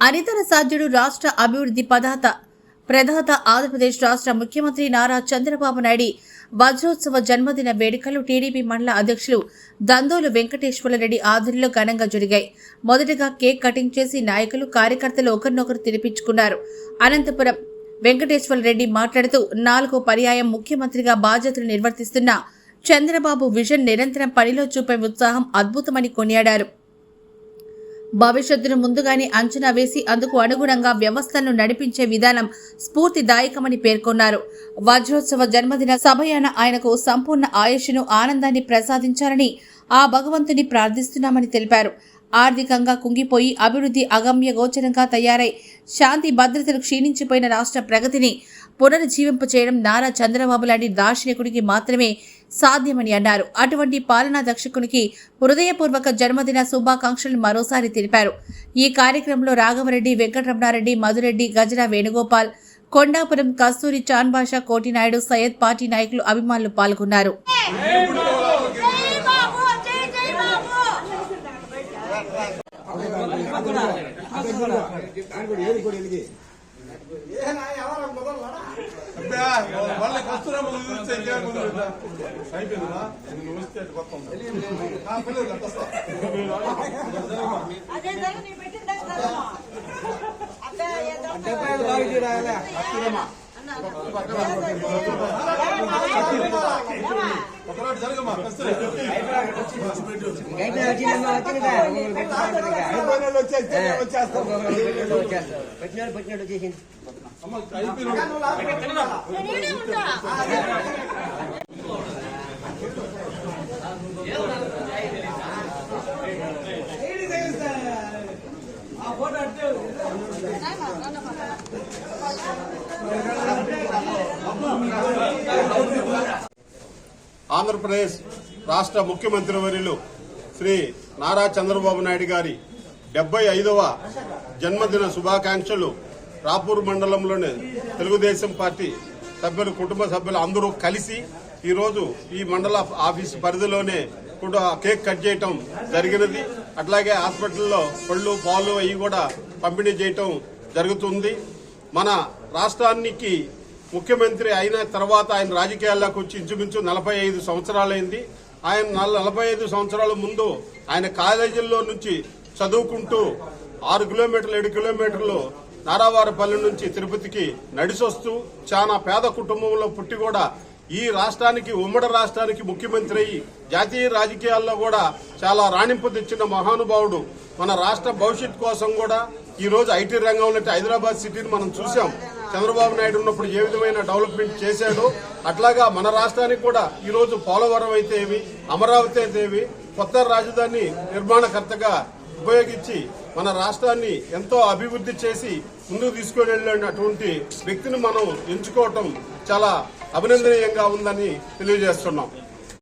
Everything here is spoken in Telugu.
అనితర సాధ్యుడు రాష్ట్ర అభివృద్ధి పదాత ప్రధాత ఆంధ్రప్రదేశ్ రాష్ట్ర ముఖ్యమంత్రి నారా చంద్రబాబు నాయుడు వజ్రోత్సవ జన్మదిన వేడుకలు టీడీపీ మండల అధ్యక్షులు దందోలు వెంకటేశ్వరరెడ్డి ఆధ్వర్యంలో ఘనంగా జరిగాయి. మొదటగా కేక్ కటింగ్ చేసి నాయకులు కార్యకర్తలు ఒకరినొకరు తినిపించుకున్నారు. అనంతపురం వెంకటేశ్వరరెడ్డి మాట్లాడుతూ నాలుగో పర్యాయం ముఖ్యమంత్రిగా బాధ్యతలు నిర్వర్తిస్తున్న చంద్రబాబు విజన్ నిరంతరం పనిలో చూపే ఉత్సాహం అద్భుతమని కొనియాడారు. భవిష్యత్తును ముందుగానే అంచనా వేసి అందుకు అనుగుణంగా వ్యవస్థలను నడిపించే విధానం స్ఫూర్తిదాయకమని పేర్కొన్నారు. వజ్రోత్సవ జన్మదిన సమయాన ఆయనకు సంపూర్ణ ఆయుష్ను ఆనందాన్ని ప్రసాదించాలని ఆ భగవంతుని ప్రార్థిస్తున్నామని తెలిపారు. ఆర్థికంగా కుంగిపోయి అభివృద్ధి అగమ్య గోచరంగా తయారై శాంతి భద్రతలు క్షీణించిపోయిన రాష్ట్ర ప్రగతిని పునరుజ్జీవింపచేయడం నారా చంద్రబాబు లాంటి దార్శనికుడికి మాత్రమే సాధ్యమని అన్నారు అటువంటి పాలనా దక్షకునికి హృదయపూర్వక జన్మదిన శుభాకాంక్షలు మరోసారి తెలిపారు ఈ కార్యక్రమంలో రాఘవరెడ్డి వెంకటరమణారెడ్డి మధురెడ్డి గజరా వేణుగోపాల్ కొండాపురం కస్తూరి చాన్బాష కోటినాయుడు సయ్యద్ పార్టీ నాయకులు అభిమానులు పాల్గొన్నారు జై బాబు వాళ్ళ కస్తురా చూస్తే ఇంకేముంది అయిపోయిందా నువ్వు వస్తే కొత్త ఒకరోజు జరగమ్మా కస్తురా పెట్టినాడు పెట్టినాడు వచ్చేసింది అమ్మ అయిపోయినా నేనే ఉంటా ఆంధ్రప్రదేశ్ రాష్ట్ర ముఖ్యమంత్రి వర్యులు శ్రీ నారా చంద్రబాబు నాయుడు గారి డెబ్బై ఐదవ జన్మదిన శుభాకాంక్షలు రాపూర్ మండలంలోని తెలుగుదేశం పార్టీ సభ్యులు కుటుంబ సభ్యులు అందరూ కలిసి ఈరోజు ఈ మండల ఆఫీస్ పరిధిలోనే కూడా కేక్ కట్ చేయటం జరిగినది. అట్లాగే హాస్పిటల్లో పళ్ళు పాలు అవి కూడా పంపిణీ చేయటం జరుగుతుంది. మన రాష్ట్రానికి ముఖ్యమంత్రి అయిన తర్వాత ఆయన రాజకీయాల్లోకి వచ్చి ఇంచుమించు నలభై ఐదు సంవత్సరాలైంది. ఆయన నల- నలభై ఐదు సంవత్సరాల ముందు ఆయన కాలేజీల్లో నుంచి చదువుకుంటూ ఆరు కిలోమీటర్లు ఏడు కిలోమీటర్లు నారావారపల్లి నుంచి తిరుపతికి నడిచొస్తూ చాలా పేద కుటుంబంలో పుట్టి కూడా ఈ రాష్ట్రానికి ఉమ్మడి రాష్ట్రానికి ముఖ్యమంత్రి అయ్యి జాతీయ రాజకీయాల్లో కూడా చాలా రాణింపు తెచ్చిన మహానుభావుడు మన రాష్ట్ర భవిష్యత్ కోసం కూడా ఈరోజు ఐటీ రంగంలో హైదరాబాద్ సిటీని మనం చూసాం చంద్రబాబు నాయుడు ఉన్నప్పుడు ఏ విధమైన డెవలప్మెంట్ చేశాడో అట్లాగా మన రాష్ట్రానికి కూడా ఈరోజు పోలవరం అయితే ఏమి అమరావతి అయితే ఏమి కొత్త రాజధాని నిర్మాణకర్తగా ఉపయోగించి మన రాష్ట్రాన్ని ఎంతో అభివృద్ధి చేసి ముందుకు తీసుకొని వెళ్ళినటువంటి వ్యక్తిని మనం ఎంచుకోవటం చాలా అభినందనీయంగా ఉందని తెలియజేస్తున్నాం.